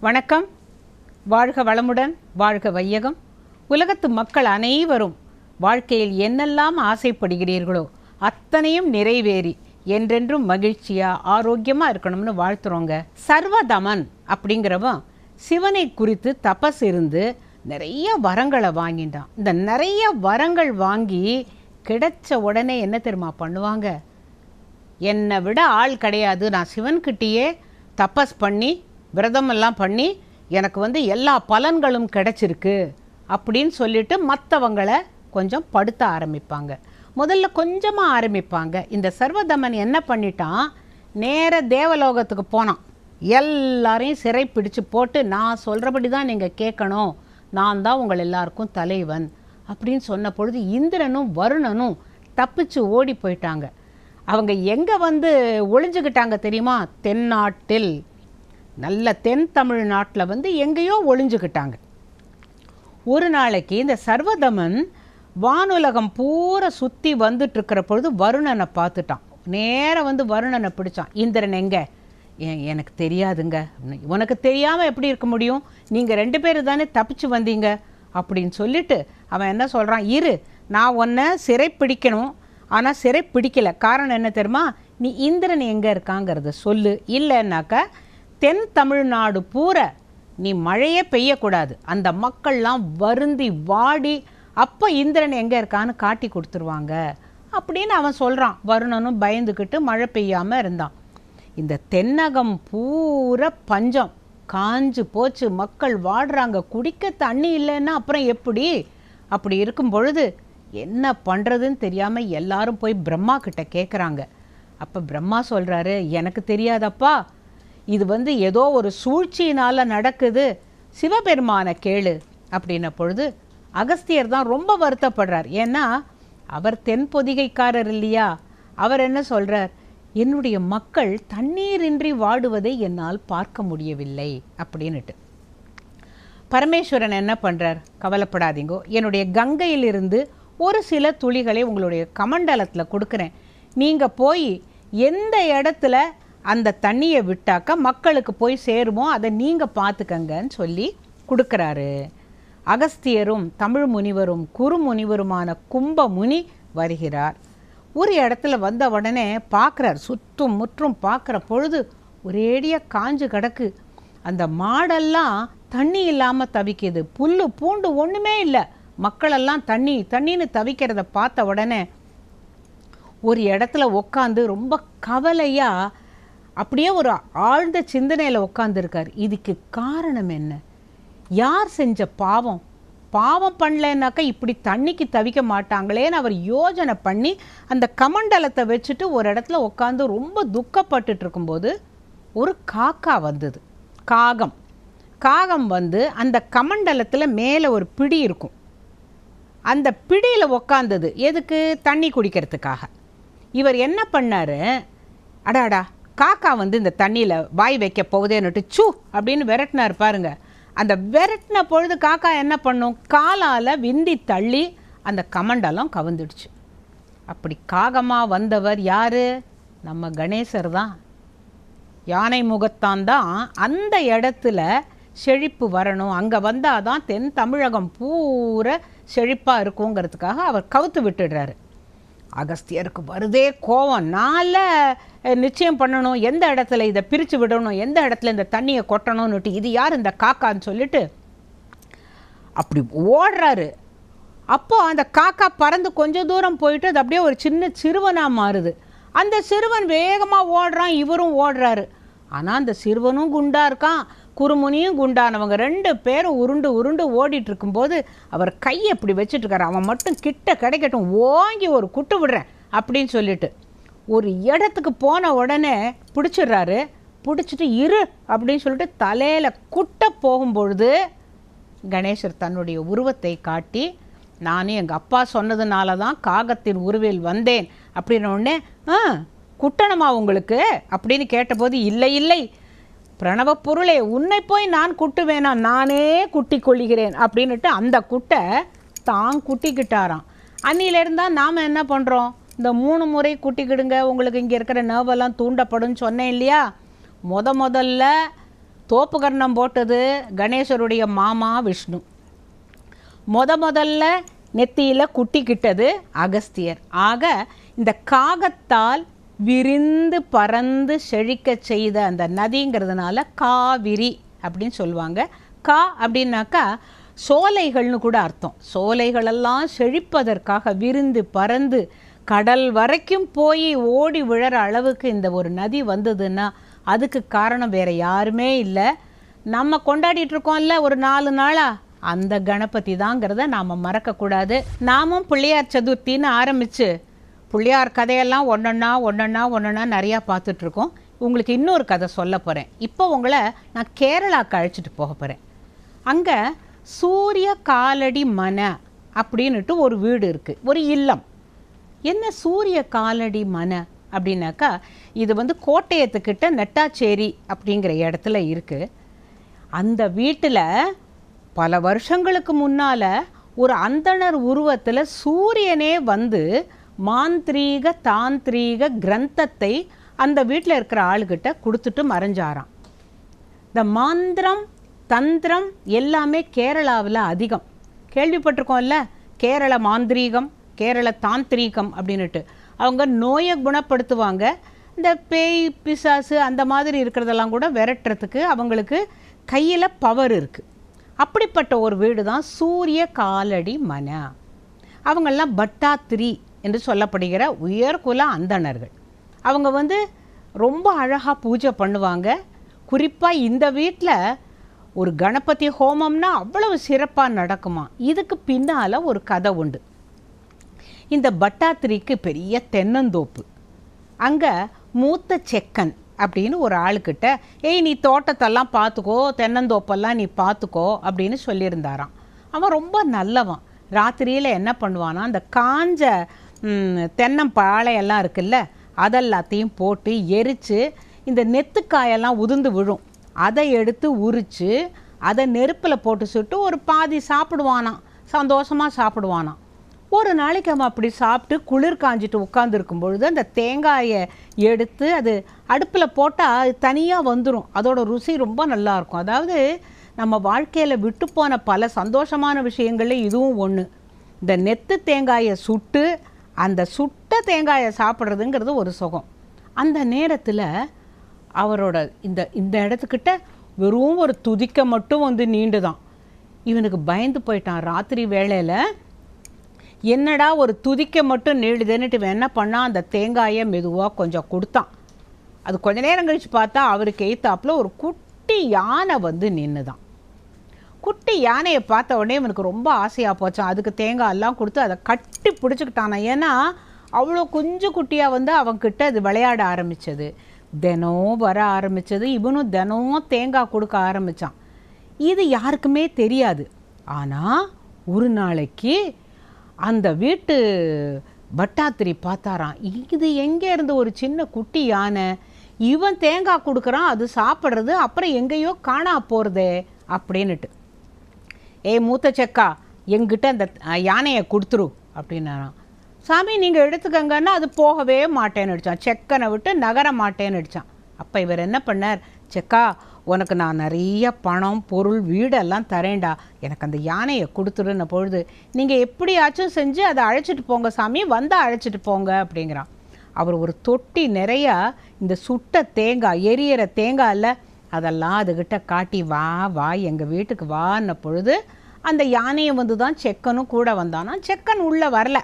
வணக்கம். வாழ்க வளமுடன் வாழ்க வையகம். உலகத்து மக்கள் அனைவரும் வாழ்க்கையில் என்னெல்லாம் ஆசைப்படுகிறீர்களோ அத்தனையும் நிறைவேறி என்றென்றும் மகிழ்ச்சியாக ஆரோக்கியமாக இருக்கணும்னு வாழ்த்துறோங்க. சர்வதமன் அப்படிங்கிறவன் சிவனை குறித்து தபஸ் இருந்து நிறைய வரங்களை வாங்கிட்டான். இந்த நிறைய வரங்கள் வாங்கி கிடைச்ச உடனே என்ன தெரியுமா பண்ணுவாங்க? என்னை விட ஆள் கிடையாது. நான் சிவன்கிட்டேயே தபஸ் பண்ணி விரதமெல்லாம் பண்ணி எனக்கு வந்து எல்லா பலன்களும் கிடைச்சிருக்கு அப்படின்னு சொல்லிட்டு மற்றவங்களை கொஞ்சம் படுத்த ஆரம்பிப்பாங்க. முதல்ல கொஞ்சமாக ஆரம்பிப்பாங்க. இந்த சர்வதமன் என்ன பண்ணிட்டான்? நேர தேவலோகத்துக்கு போனான். எல்லாரையும் சிறை பிடிச்சு போட்டு நான் சொல்கிறபடி தான் நீங்கள் கேட்கணும். நான் தான் உங்கள் எல்லாருக்கும் தலைவன் அப்படின்னு சொன்ன பொழுது இந்திரனும் வருணனும் தப்பிச்சு ஓடி போயிட்டாங்க. அவங்க எங்கே வந்து ஒளிஞ்சுக்கிட்டாங்க தெரியுமா? தென்னாட்டில். நல்ல தென் தமிழ்நாட்டில் வந்து எங்கேயோ ஒளிஞ்சுக்கிட்டாங்க ஒரு நாளைக்கு இந்த சர்வதமன் வானுலகம் பூரா சுற்றி வந்துட்டுருக்கிற பொழுது வருணனை பார்த்துட்டான். நேராக வந்து வருணனை பிடிச்சான். இந்திரன் எங்கே? எனக்கு தெரியாதுங்க. உனக்கு தெரியாமல் எப்படி இருக்க முடியும்? நீங்கள் ரெண்டு பேரும் தானே தப்பிச்சு வந்தீங்க. அப்படின்னு சொல்லிட்டு அவன் என்ன சொல்கிறான் இரு நான் உன்னை சிறை பிடிக்கணும் ஆனால் சிறை பிடிக்கல காரணம் என்ன தெரியுமா? நீ இந்திரன் எங்கே இருக்காங்கிறத சொல்லு. இல்லைன்னாக்கா தென் தமிழ்நாடு பூரா நீ மழையே பெய்யக்கூடாது. அந்த மக்கள்லாம் வருந்தி வாடி அப்போ இந்திரன் எங்கே இருக்கான்னு காட்டி கொடுத்துருவாங்க. அப்படின்னு அவன் சொல்கிறான் வருணனும் பயந்துக்கிட்டு மழை பெய்யாமல் இருந்தான். இந்த தென்னகம் பூரா பஞ்சம். காஞ்சு போச்சு. மக்கள் வாடுறாங்க. குடிக்க தண்ணி இல்லைன்னா அப்புறம் எப்படி? அப்படி இருக்கும் பொழுது என்ன பண்ணுறதுன்னு தெரியாமல் எல்லாரும் போய் பிரம்மா கிட்ட கேட்குறாங்க அப்போ பிரம்மா சொல்கிறாரு எனக்கு தெரியாதப்பா. இது வந்து ஏதோ ஒரு சூழ்ச்சியினால் நடக்குது. சிவபெருமான கேளு அப்படின்ன பொழுது அகஸ்தியர் தான் ரொம்ப வருத்தப்படுறார். ஏன்னா அவர் தென்பொதிகைக்காரர் இல்லையா? அவர் என்ன சொல்கிறார் என்னுடைய மக்கள் தண்ணீரின்றி வாடுவதை என்னால் பார்க்க முடியவில்லை அப்படின்னுட்டு. பரமேஸ்வரன் என்ன பண்றார்? கவலைப்படாதீங்கோ. என்னுடைய கங்கையிலிருந்து ஒரு சில துளிகளை உங்களுடைய கமண்டலத்தில் கொடுக்குறேன். நீங்கள் போய் எந்த இடத்துல அந்த தண்ணியை விட்டாக்க மக்களுக்கு போய் சேருமோ? அதை நீங்கள் பார்த்துக்கங்கன்னு சொல்லி கொடுக்குறாரு. அகஸ்தியரும் தமிழ் முனிவரும் குறு முனிவருமான கும்ப முனி வருகிறார். ஒரு இடத்துல வந்த உடனே பார்க்குறார். சுற்றும் முற்றும் பார்க்குற பொழுது ஒரேடியாக காஞ்சு கிடக்கு. அந்த மாடெல்லாம் தண்ணி இல்லாமல் தவிக்குது. புல்லு பூண்டு ஒன்றுமே இல்லை. மக்களெல்லாம் தண்ணி தண்ணின்னு தவிக்கிறத பார்த்த உடனே ஒரு இடத்துல உட்காந்து ரொம்ப கவலையாக அப்படியே ஒரு ஆழ்ந்த சிந்தனையில் உட்காந்துருக்கார் இதுக்கு காரணம் என்ன? யார் செஞ்ச பாவம்? பாவம் பண்ணலைன்னாக்கா இப்படி தண்ணிக்கு தவிக்க மாட்டாங்களேன்னு அவர் யோஜனை பண்ணி அந்த கமண்டலத்தை வச்சுட்டு ஒரு இடத்துல உட்காந்து ரொம்ப துக்கப்பட்டுட்டு இருக்கும்போது ஒரு காக்கா வந்தது. காகம். காகம் வந்து அந்த கமண்டலத்தில் மேலே ஒரு பிடி இருக்கும். அந்த பிடியில் உக்காந்தது. எதுக்கு? தண்ணி குடிக்கிறதுக்காக. இவர் என்ன பண்ணார்? அடாடா காக்கா வந்து இந்த தண்ணியில் வாய் வைக்க போகுதேன்னுட்டு சூ அப்படின்னு விரட்டினார் பாருங்க. அந்த விரட்டின பொழுது காக்கா என்ன பண்ணும்? காலால் விந்தி தள்ளி அந்த கமண்டலம் கவுந்துடுச்சு. அப்படி காகமாக வந்தவர் யார்? நம்ம கணேசர் தான். யானை முகத்தான் தான். அந்த இடத்துல செழிப்பு வரணும். அங்கே வந்தால் தான் தென் தமிழகம் பூரா செழிப்பாக இருக்குங்கிறதுக்காக அவர் கவுத்து விட்டுடுறாரு. அகஸ்தியருக்கு வருதே கோவம். நால நிச்சயம் பண்ணணும். எந்த இடத்துல இதை பிரித்து விடணும்? எந்த இடத்துல இந்த தண்ணியை கொட்டணும்னுட்டு இது யார் இந்த காக்கான்னு சொல்லிட்டு அப்படி ஓடுறாரு. அப்போ அந்த காக்கா பறந்து கொஞ்சம் தூரம் போயிட்டு அது அப்படியே ஒரு சின்ன சிறுவனாக மாறுது. அந்த சிறுவன் வேகமாக ஓடுறான். இவரும் ஓடுறாரு. ஆனால் அந்த சிறுவனும் குண்டா இருக்கான். குறுமுனியும் குண்டானவங்க ரெண்டு பேரும் உருண்டு உருண்டு ஓடிட்டு இருக்கும்போது அவர் கையை இப்படி வச்சுட்டுருக்காரு. அவன் மட்டும் கிட்ட கிடைக்கட்டும் ஓங்கி ஒரு குட்டு விடுறேன் அப்படின்னு சொல்லிட்டு ஒரு இடத்துக்கு போன உடனே பிடிச்சிடுறாரு. பிடிச்சிட்டு இரு அப்படின்னு சொல்லிட்டு தலையில் குட்ட போகும்பொழுது கணேசர் தன்னுடைய உருவத்தை காட்டி நானும் எங்கள் அப்பா சொன்னதுனால தான் காகத்தின் உருவில் வந்தேன் அப்படின்ன உடனே ஆ குட்டணுமா உங்களுக்கு? அப்படின்னு கேட்டபோது இல்லை இல்லை பிரணவ பொருளே உன்னை போய் நான் குட்டுவேனா? நானே குட்டி கொள்கிறேன் அப்படின்னுட்டு அந்த குட்டை தான் குட்டிக்கிட்டாராம். அன்னியிலேருந்து தான் நாம் என்ன பண்ணுறோம் இந்த மூணு முறை குட்டிக்கிடுங்க உங்களுக்கு இங்கே இருக்கிற நர்வெல்லாம் தூண்டப்படும் சொன்னேன் இல்லையா? முத முதல்ல தோப்புகர்ணம் போட்டது கணேசருடைய மாமா விஷ்ணு. முத முதல்ல நெத்தியில் குட்டிக்கிட்டது அகஸ்தியர். ஆக இந்த காகத்தால் விரிந்து பறந்து செழிக்க செய்த அந்த நதிங்கிறதுனால காவிரி அப்படின்னு சொல்லுவாங்க. கா அப்படின்னாக்கா சோலைகள்னு கூட அர்த்தம். சோலைகளெல்லாம் செழிப்பதற்காக விரிந்து பறந்து கடல் வரைக்கும் போய் ஓடி விழற அளவுக்கு இந்த ஒரு நதி வந்ததுன்னா அதுக்கு காரணம் வேறு யாருமே இல்லை. நம்ம கொண்டாடிட்டுருக்கோம்ல ஒரு நாலு நாளாக அந்த கணபதி தாங்கிறத நாம் மறக்கக்கூடாது. நாமும் பிள்ளையார் சதுர்த்தின்னு ஆரம்பித்து பிள்ளையார் கதையெல்லாம் ஒன்றொன்னா ஒன்றொன்னா ஒன்றொன்னா நிறையா பார்த்துட்ருக்கோம். உங்களுக்கு இன்னொரு கதை சொல்ல போகிறேன் இப்போ உங்களை நான் கேரளாக்கு அழைச்சிட்டு போக போகிறேன் அங்கே சூரிய காலடி மன அப்படின்னுட்டு ஒரு வீடு இருக்குது ஒரு இல்லம். என்ன சூரிய காலடி மன அப்படின்னாக்கா இது வந்து கோட்டயத்துக்கிட்ட நெட்டாச்சேரி அப்படிங்கிற இடத்துல இருக்குது அந்த வீட்டில் பல வருஷங்களுக்கு முன்னால் ஒரு அந்தணர் உருவத்தில் சூரியனே வந்து மாந்திரீக தாந்திரீக கிரந்தத்தை அந்த வீட்டில் இருக்கிற ஆளுகிட்ட கொடுத்துட்டு மறைஞ்சாராம். இந்த மாந்திரம் தந்திரம் எல்லாமே கேரளாவில் அதிகம். கேள்விப்பட்டிருக்கோம்ல? கேரள மாந்திரீகம் கேரள தாந்திரீகம் அப்படின்னுட்டு. அவங்க நோயை குணப்படுத்துவாங்க. இந்த பேய் பிசாசு அந்த மாதிரி இருக்கிறதெல்லாம் கூட விரட்டுறதுக்கு அவங்களுக்கு கையில் பவர் இருக்குது அப்படிப்பட்ட ஒரு வீடு தான் சூரிய காலடி மன. அவங்கெல்லாம் பட்டாத்திரி. என்று சொல்லப்படுகிற உயர்குல அந்தணர்கள். அவங்க வந்து ரொம்ப அழகாக பூஜை பண்ணுவாங்க. குறிப்பாக இந்த வீட்டில் ஒரு கணபதி ஹோமம்னா அவ்வளவு சிறப்பாக நடக்குமா? இதுக்கு பின்னால் ஒரு கதை உண்டு. இந்த பட்டாத்திரிக்கு பெரிய தென்னந்தோப்பு. அங்கே மூத்த செக்கன் அப்படின்னு ஒரு ஆளுக்கிட்ட ஏய் நீ தோட்டத்தெல்லாம் பார்த்துக்கோ தென்னந்தோப்பெல்லாம் நீ பார்த்துக்கோ அப்படின்னு சொல்லியிருந்தாராம். அவன் ரொம்ப நல்லவன். ராத்திரியில் என்ன பண்ணுவானா அந்த காஞ்ச தென்னம்பாளையெல்லாம் இருக்குல்ல அதெல்லாத்தையும் போட்டு எரித்து இந்த நெத்துக்காயெல்லாம் உதிர்ந்து விழும். அதை எடுத்து உரித்து அதை நெருப்பில் போட்டு சுட்டு ஒரு பாதி சாப்பிடுவானாம் சந்தோஷமாக சாப்பிடுவானாம் ஒரு நாளைக்கு அவன் அப்படி சாப்பிட்டு குளிர் காஞ்சிட்டு உட்காந்துருக்கும் பொழுது அந்த தேங்காயை எடுத்து அது அடுப்பில் போட்டால் தனியாக வந்துடும் அதோட ருசி ரொம்ப நல்லா இருக்கும். அதாவது நம்ம வாழ்க்கையில் விட்டு போன பல சந்தோஷமான விஷயங்கள்ல இதுவும் ஒன்று இந்த நெத்து தேங்காயை சுட்டு அந்த சுட்ட தேங்காயை சாப்பிட்றதுங்கிறது ஒரு சுகம். அந்த நேரத்தில் அவரோட இந்த இந்த இடத்துக்கிட்ட வெறும் ஒரு துதிக்க மட்டும் வந்து நீண்டு தான் இவனுக்கு பயந்து போயிட்டான் ராத்திரி வேளையில். என்னடா ஒரு துதிக்க மட்டும் நீளுதுன்னுட்டு இவன் என்ன பண்ணால் அந்த தேங்காயை மெதுவாக கொஞ்சம் கொடுத்தான். அது கொஞ்ச நேரம் கழித்து பார்த்தா அவருக்கு எய்த்தாப்புல ஒரு குட்டி யானை வந்து நின்றுதான் குட்டி யானையை பார்த்த உடனே இவனுக்கு ரொம்ப ஆசையாக போச்சான் அதுக்கு தேங்காய் எல்லாம் கொடுத்து அதை கட்டி பிடிச்சிக்கிட்டானா. ஏன்னா அவ்வளோ குஞ்சு குட்டியாக வந்து அவன்கிட்ட அது விளையாட ஆரம்பித்தது தினம் வர ஆரம்பித்தது இவனும் தினமும் தேங்காய் கொடுக்க ஆரம்பிச்சான். இது யாருக்குமே தெரியாது. ஆனால் ஒரு நாளைக்கு அந்த வீட்டு பட்டாத்திரி பார்த்தாராம். இது எங்கே இருந்து ஒரு சின்ன குட்டி யானை? இவன் தேங்காய் கொடுக்குறான் அது சாப்பிட்றது அப்புறம் எங்கேயோ காணா போகிறதே அப்படின்னுட்டு. ஏய் மூத்த செக்கா எங்கிட்ட அந்த யானையை கொடுத்துரு அப்படின்னாராம். சாமி நீங்கள் எடுத்துக்கங்கன்னா அது போகவே மாட்டேன்னு அடித்தான் செக்கனை விட்டு நகர மாட்டேன்னு அடித்தான் அப்போ இவர் என்ன பண்ணார்? செக்கா உனக்கு நான் நிறைய பணம் பொருள் வீடெல்லாம் தரேன்டா. எனக்கு அந்த யானையை கொடுத்துருன்ன பொழுது நீங்கள் எப்படியாச்சும் செஞ்சு அதை அழைச்சிட்டு போங்க சாமி வந்தால் அழைச்சிட்டு போங்க அப்படிங்கிறான். அவர் ஒரு தொட்டி நிறையா இந்த சுட்ட தேங்காய் எரியற தேங்காயில் அதெல்லாம் அதுகிட்ட காட்டி வா வா எங்கள் வீட்டுக்கு வான்ன பொழுது அந்த யானையை வந்து தான் செக்கனும் கூட வந்தானா. செக்கன் உள்ளே வரல.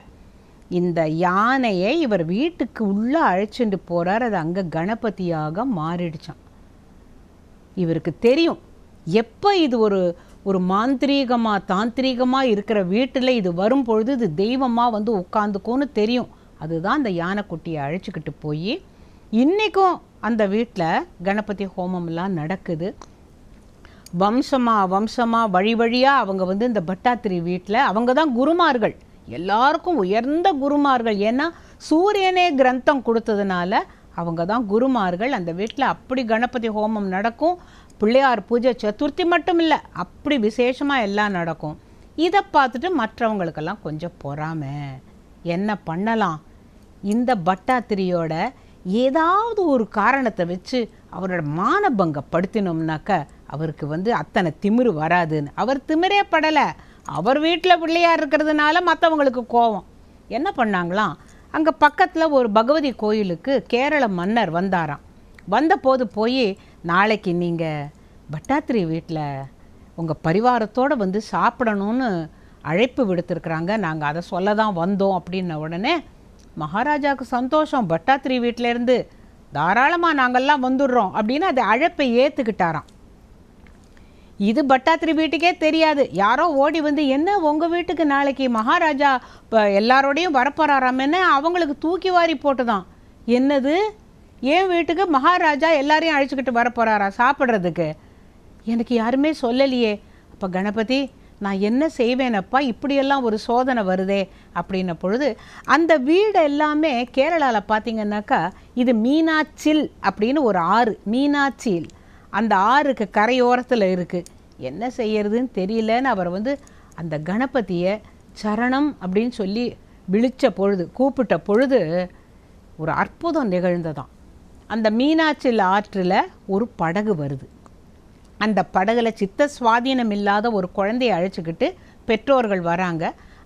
இந்த யானையை இவர் வீட்டுக்கு உள்ளே அழைச்சிட்டு போகிறார் அது அங்கே கணபதியாக மாறிடுச்சான் இவருக்கு தெரியும். எப்போ இது ஒரு ஒரு மாந்திரீகமாக தாந்திரீகமாக இருக்கிற வீட்டில் இது வரும் பொழுது இது தெய்வமாக வந்து உட்காந்துக்கும்னு தெரியும். அதுதான் அந்த யானைக்குட்டியை அழைச்சிக்கிட்டு போய் இன்றைக்கும் அந்த வீட்டில் கணபதி ஹோமம்லாம் நடக்குது. வம்சமா வம்சமாக வழி வழியாக அவங்க வந்து இந்த பட்டாத்திரி வீட்டில் அவங்க தான் குருமார்கள். எல்லாருக்கும் உயர்ந்த குருமார்கள். ஏன்னா சூரியனே கிரந்தம் கொடுத்ததுனால அவங்க தான் குருமார்கள். அந்த வீட்டில் அப்படி கணபதி ஹோமம் நடக்கும். பிள்ளையார் பூஜை சதுர்த்தி மட்டும் இல்லை அப்படி விசேஷமாக எல்லாம் நடக்கும். இதை பார்த்துட்டு மற்றவங்களுக்கெல்லாம் கொஞ்சம் பொறாமை. என்ன பண்ணலாம்? இந்த பட்டாத்திரியோட ஏதாவது ஒரு காரணத்தை வச்சு அவரோட மானபங்கப்படுத்தினோம்னாக்க அவருக்கு வந்து அத்தனை திமிரு வராதுன்னு. அவர் திமிரே படலை. அவர் வீட்டில் பிள்ளையார் இருக்கிறதுனால மற்றவங்களுக்கு கோவம். என்ன பண்ணாங்களாம்? அங்கே பக்கத்தில் ஒரு பகவதி கோயிலுக்கு கேரள மன்னர் வந்தாராம். வந்தபோது போய் நாளைக்கு நீங்கள் பட்டாத்திரி வீட்டில் உங்கள் பரிவாரத்தோடு வந்து சாப்பிடணும்னு அழைப்பு விடுத்திருக்கிறாங்க. நாங்கள் அதை சொல்ல தான் வந்தோம். அப்படின்ன உடனே மகாராஜாவுக்கு சந்தோஷம். பட்டாத்திரி வீட்டிலேருந்து தாராளமாக நாங்கள்லாம் வந்துடுறோம். அப்படின்னு அது அழைப்பை ஏற்றுக்கிட்டாராம் இது பட்டாத்திரி வீட்டுக்கே தெரியாது. யாரோ ஓடி வந்து என்ன உங்கள் வீட்டுக்கு நாளைக்கு மகாராஜா இப்போ எல்லாரோடையும் வரப்போறாராமேன்னு அவங்களுக்கு தூக்கி வாரி போட்டுதான். என்னது? என் வீட்டுக்கு மகாராஜா எல்லாரையும் அழைச்சிக்கிட்டு வரப்போறாரா சாப்பிட்றதுக்கு? எனக்கு யாருமே சொல்லலையே. அப்போ கணபதி நான் என்ன செய்வேனப்பா? இப்படியெல்லாம் ஒரு சோதனை வருதே. அப்படின்ன பொழுது அந்த வீடு எல்லாமே கேரளாவில் பார்த்தீங்கன்னாக்கா இது மீனாச்சில் அப்படின்னு ஒரு ஆறு மீனாச்சில் அந்த ஆறுக்கு கரையோரத்தில் இருக்குது என்ன செய்யறதுன்னு தெரியலன்னு அவர் வந்து அந்த கணபதியை சரணம் அப்படின்னு சொல்லி விழிச்ச பொழுது கூப்பிட்ட பொழுது ஒரு அற்புதம் நிகழ்ந்ததாம். அந்த மீனாட்சியில் ஆற்றில் ஒரு படகு வருது. அந்த படகுல சித்த சுவாதீனம் இல்லாத ஒரு குழந்தையை அழைச்சிக்கிட்டு பெற்றோர்கள் வராங்க.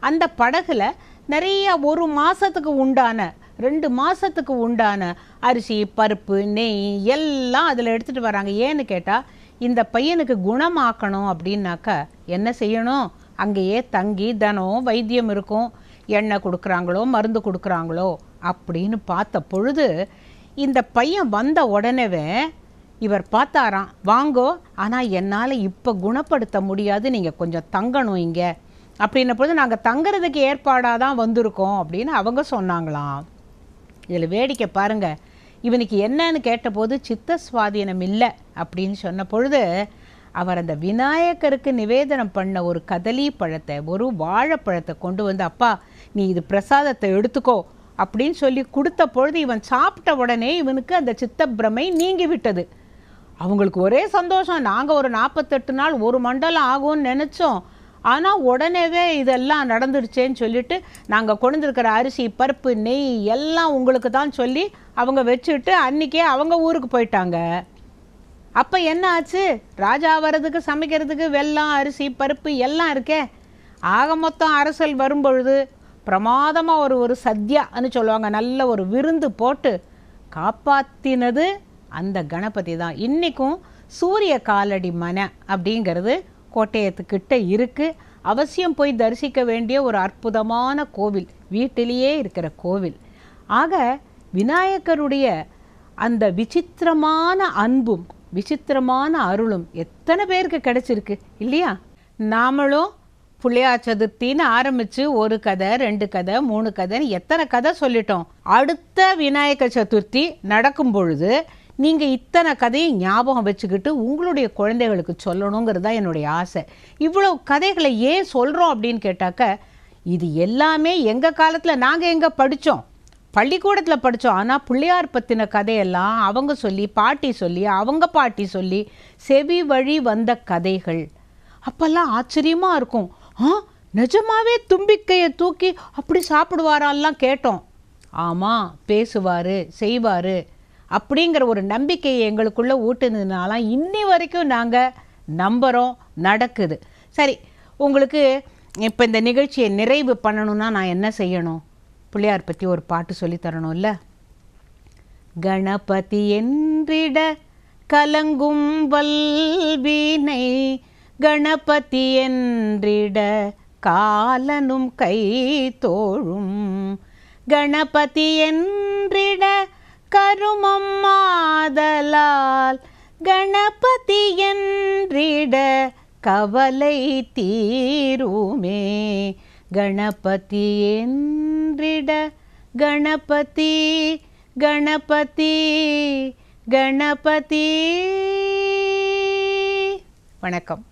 அந்த படகுல நிறைய ஒரு மாதத்துக்கு உண்டான ரெண்டு மாதத்துக்கு உண்டான அரிசி பருப்பு நெய் எல்லாம் அதில் எடுத்துகிட்டு வராங்க. ஏன்னு கேட்டால் இந்த பையனுக்கு குணமாக்கணும் அப்படின்னாக்கா என்ன செய்யணும்? அங்கேயே தங்கி தினம் வைத்தியம் இருக்கும். எண்ணெய் கொடுக்குறாங்களோ மருந்து கொடுக்குறாங்களோ அப்படின்னு பார்த்த பொழுது இந்த பையன் வந்த உடனேவே இவர் பார்த்தாராம் வாங்கோ ஆனால் என்னால் இப்போ குணப்படுத்த முடியாது. நீங்கள் கொஞ்சம் தங்கணும் இங்கே. அப்படின்ன பொழுது நாங்கள் தங்குறதுக்கு ஏற்பாடாக தான் வந்திருக்கோம். அப்படின்னு அவங்க சொன்னாங்களாம். இதில் வேடிக்கை பாருங்க. இவனுக்கு என்னன்னு கேட்டபோது சித்த சுவாதீனம் இல்லை அப்படின்னு சொன்ன பொழுது அவர் அந்த விநாயகருக்கு நிவேதனம் பண்ண ஒரு கதலி பழத்தை ஒரு வாழைப்பழத்தை கொண்டு வந்து அப்பா நீ இது பிரசாதத்தை எடுத்துக்கோ அப்படின்னு சொல்லி கொடுத்த பொழுது இவன் சாப்பிட்ட உடனே இவனுக்கு அந்த சித்தப்பிரமை நீங்கி விட்டது அவங்களுக்கு ஒரே சந்தோஷம் நாங்கள் ஒரு நாற்பத்தெட்டு நாள் ஒரு மண்டலம் ஆகும்னு நினச்சோம். ஆனால் உடனேவே இதெல்லாம் நடந்துடுச்சேன்னு சொல்லிட்டு நாங்கள் கொண்டுருக்கிற அரிசி பருப்பு நெய் எல்லாம் உங்களுக்கு தான் சொல்லி அவங்க வச்சுட்டு அன்றைக்கே அவங்க ஊருக்கு போயிட்டாங்க. அப்போ என்ன ஆச்சு? ராஜா வர்றதுக்கு சமைக்கிறதுக்கு வெல்லம் அரிசி பருப்பு எல்லாம் இருக்கே. ஆக மொத்தம் அரசல் வரும்பொழுது பிரமாதமாக ஒரு ஒரு சத்யான்னு சொல்லுவாங்க. நல்ல ஒரு விருந்து போட்டு காப்பாற்றினது அந்த கணபதி தான். இன்றைக்கும் சூரிய காலடி மனை அப்படிங்கிறது கோட்டயத்துக்கிட்ட இருக்குது அவசியம் போய் தரிசிக்க வேண்டிய ஒரு அற்புதமான கோவில். வீட்டிலேயே இருக்கிற கோவில். ஆக விநாயகருடைய அந்த விசித்திரமான அன்பும் விசித்திரமான அருளும் எத்தனை பேருக்கு கிடைச்சிருக்கு? இல்லையா? நாமளும் புள்ளையா சதுர்த்தின்னு ஆரம்பித்து ஒரு கதை ரெண்டு கதை மூணு கதைன்னு எத்தனை கதை சொல்லிட்டோம். அடுத்த விநாயகர் சதுர்த்தி நடக்கும் பொழுது நீங்கள் இத்தனை கதையை ஞாபகம் வச்சுக்கிட்டு உங்களுடைய குழந்தைகளுக்கு சொல்லணுங்கிறது தான் என்னுடைய ஆசை. இவ்வளோ கதைகளை ஏன் சொல்கிறோம் அப்படின்னு கேட்டாக்க இது எல்லாமே எங்கள் காலத்தில் நாங்கள் எங்கே படித்தோம் பள்ளிக்கூடத்தில் படித்தோம் ஆனால் பிள்ளையார் பற்றின கதையெல்லாம் அவங்க சொல்லி பாட்டி சொல்லி அவங்க பாட்டி சொல்லி செவி வழி வந்த கதைகள். அப்போல்லாம் ஆச்சரியமாக இருக்கும். ஆ நிஜமாவே தும்பிக்கையை தூக்கி அப்படி சாப்பிடுவாரால்லாம் கேட்டோம். ஆமாம் பேசுவார் செய்வார். அப்படிங்கிற ஒரு நம்பிக்கையை எங்களுக்குள்ளே ஊட்டுனதுனால இன்னி வரைக்கும் நாங்கள் நம்புகிறோம் நடக்குது. சரி உங்களுக்கு இப்போ இந்த நிகழ்ச்சியை நிறைவு பண்ணணும்னா நான் என்ன செய்யணும்? பிள்ளையார் பற்றி ஒரு பாட்டு சொல்லி தரணும்ல? கணபதி என்றிட கலங்கும் வல்வினை கணபதி என்றிட காலனும் கை தோழும். கணபதி என்றி கருமம் மாதலால் கணபதி என்றிட கவலை தீருமே. கணபதி என்றிட கணபதி கணபதி கணபதி. வணக்கம்.